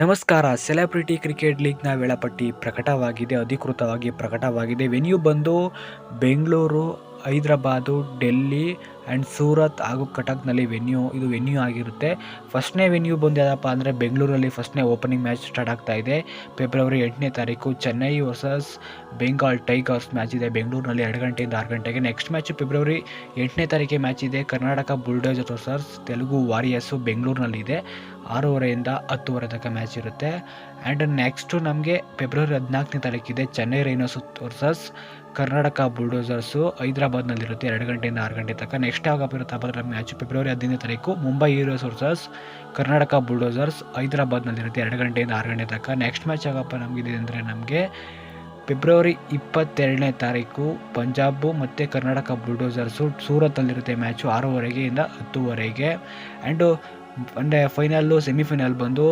ನಮಸ್ಕಾರ. Celebrity cricket ಲೀಗ್ನ ವೇಳಾಪಟ್ಟಿ ಪ್ರಕಟವಾಗಿದೆ ಅಧಿಕೃತವಾಗಿ ಪ್ರಕಟವಾಗಿದೆ. ವೆನ್ಯೂ ಬಂದು ಬೆಂಗಳೂರು ಹೈದ್ರಾಬಾದು ಡೆಲ್ಲಿ ಆ್ಯಂಡ್ ಸೂರತ್ ಹಾಗೂ ಕಟಕ್ನಲ್ಲಿ ವೆನ್ಯೂ, ಇದು ವೆನ್ಯೂ ಆಗಿರುತ್ತೆ. ಫಸ್ಟ್ನೇ ವೆನ್ಯೂ ಬಂದು ಅಂದರೆ ಬೆಂಗಳೂರಲ್ಲಿ ಫಸ್ಟ್ನೇ ಓಪನಿಂಗ್ ಮ್ಯಾಚ್ ಸ್ಟಾರ್ಟ್ ಆಗ್ತಾ ಇದೆ. ಫೆಬ್ರವರಿ ಎಂಟನೇ ತಾರೀಕು Chennai versus Bengal Tigers match ಇದೆ. ಬೆಂಗಳೂರಿನಲ್ಲಿ ಎರಡು ಗಂಟೆಯಿಂದ ಆರು ಗಂಟೆಗೆ ನೆಕ್ಸ್ಟ್ ಮ್ಯಾಚ್ ಫೆಬ್ರವರಿ ಎಂಟನೇ ತಾರೀಕಿಗೆ ಮ್ಯಾಚ್ ಇದೆ. Karnataka Bulldozers versus, Telugu Warriors ಬೆಂಗಳೂರಿನಲ್ಲಿದೆ ಆರೂವರೆಯಿಂದ ಹತ್ತುವರೆ ತನಕ ಮ್ಯಾಚ್ ಇರುತ್ತೆ. ಆ್ಯಂಡ್ ನೆಕ್ಸ್ಟು ನಮಗೆ ಫೆಬ್ರವರಿ ಹದಿನಾಲ್ಕನೇ ತಾರೀಕಿದೆ Chennai Rhinos versus, Karnataka Bulldozers ಹೈದರಾಬಾದ್ನಲ್ಲಿರುತ್ತೆ. ಎರಡು ಗಂಟೆಯಿಂದ ಆರು ಗಂಟೆ ತನಕ ನೆಕ್ಸ್ಟ್ ಯಾವಾಗ ಇರುತ್ತಪ್ಪ ಅಂದರೆ ಮ್ಯಾಚ್ ಫೆಬ್ರವರಿ ಹದಿನೈದನೇ ತಾರೀಕು, Mumbai Heroes versus, Karnataka Bulldozers ಹೈದರಾಬಾದ್ನಲ್ಲಿರುತ್ತೆ ಎರಡು ಗಂಟೆಯಿಂದ ಆರು ಗಂಟೆ ತನಕ. ನೆಕ್ಸ್ಟ್ ಮ್ಯಾಚ್ ಆಗಪ್ಪ ನಮಗಿದೆ ಅಂದರೆ ನಮಗೆ ಫೆಬ್ರವರಿ ಇಪ್ಪತ್ತೆರಡನೇ ತಾರೀಕು ಪಂಜಾಬು ಮತ್ತು ಕರ್ನಾಟಕ ಬುಲ್ಡೋಸರ್ಸು ಸೂರತ್ತಲ್ಲಿರುತ್ತೆ ಮ್ಯಾಚು ಆರೂವರೆಗೆ ಇಂದ ಹತ್ತುವರೆಗೆ. ಆ್ಯಂಡು ಅಂದರೆ ಫೈನಲ್ಲು ಸೆಮಿಫೈನಲ್ ಬಂದು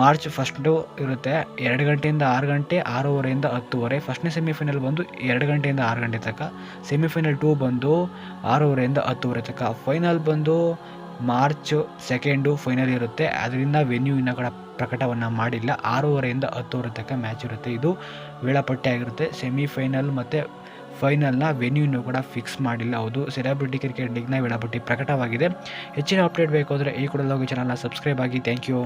ಮಾರ್ಚ್ ಫಸ್ಟು ಇರುತ್ತೆ. ಎರಡು ಗಂಟೆಯಿಂದ ಆರು ಗಂಟೆ, ಆರೂವರೆಯಿಂದ ಹತ್ತುವರೆ. ಫಸ್ಟ್ನೇ ಸೆಮಿಫೈನಲ್ ಬಂದು ಎರಡು ಗಂಟೆಯಿಂದ ಆರು ಗಂಟೆ ತನಕ. ಸೆಮಿಫೈನಲ್ ಟೂ ಬಂದು ಆರೂವರೆಯಿಂದ ಹತ್ತುವರೆ ತನಕ. ಫೈನಲ್ ಬಂದು ಮಾರ್ಚ್ ಸೆಕೆಂಡು ಫೈನಲ್ ಇರುತ್ತೆ. ಅದರಿಂದ ವೆನ್ಯೂ ಇನ್ನೂ ಕೂಡ ಪ್ರಕಟವನ್ನು ಮಾಡಿಲ್ಲ. ಆರೂವರೆಯಿಂದ ಹತ್ತುವರೆ ತನಕ ಮ್ಯಾಚ್ ಇರುತ್ತೆ. ಇದು ವೇಳಾಪಟ್ಟಿ ಆಗಿರುತ್ತೆ. ಸೆಮಿಫೈನಲ್ ಮತ್ತು ಫೈನಲ್ನ ವೆನ್ಯೂನು ಕೂಡ ಫಿಕ್ಸ್ ಮಾಡಿಲ್ಲ. ಹೌದು ಸೆಲೆಬ್ರಿಟಿ ಕ್ರಿಕೆಟ್ ಲೀಗ್ನ ವೇಳಾಪಟ್ಟಿ ಪ್ರಕಟವಾಗಿದೆ. ಹೆಚ್ಚಿನ ಅಪ್ಡೇಟ್ ಬೇಕಾದರೆ ಈ ಕೂಡ ಚಾನಲ್ನ ಸಬ್ಸ್ಕ್ರೈಬ್ ಆಗಿ. Thank you